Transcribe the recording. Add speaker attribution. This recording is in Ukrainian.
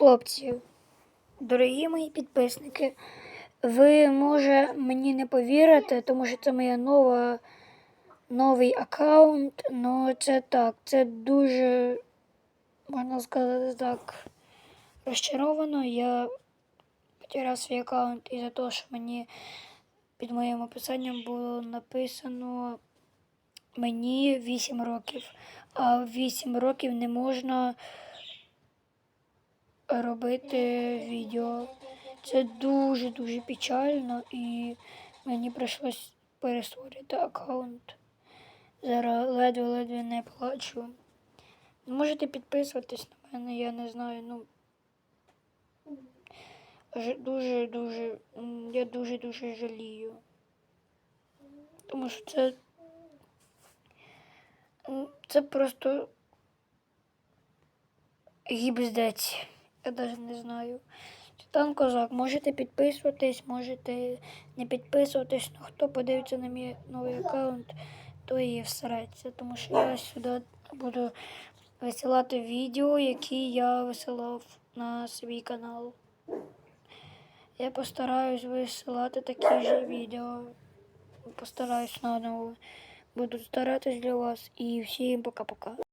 Speaker 1: Хлопці, дорогі мої підписники, ви може мені не повірите, тому що це моя нова, новий аккаунт. Ну це так, це дуже, можна сказати так, розчаровано. Я потеряв свій аккаунт із-за того, що мені під моїм описанням було написано мені 8 років, а в 8 років не можна робити відео. Це дуже-дуже печально і мені прийшлось перестворити аккаунт. Зараз ледве-ледве не плачу. Можете підписуватись на мене, я не знаю, ну. Дуже-дуже, я дуже-дуже жалію. Тому що це. Це просто гібздець. Я навіть не знаю. Титан Козак, можете підписуватись, можете не підписуватись. Ну, хто подивиться на мій новий аккаунт, то і всереться. Тому що я сюди буду висилати відео, які я висилав на свій канал. Я постараюсь висилати такі ж відео. Постараюсь наново. Буду старатись для вас. І всім пока-пока.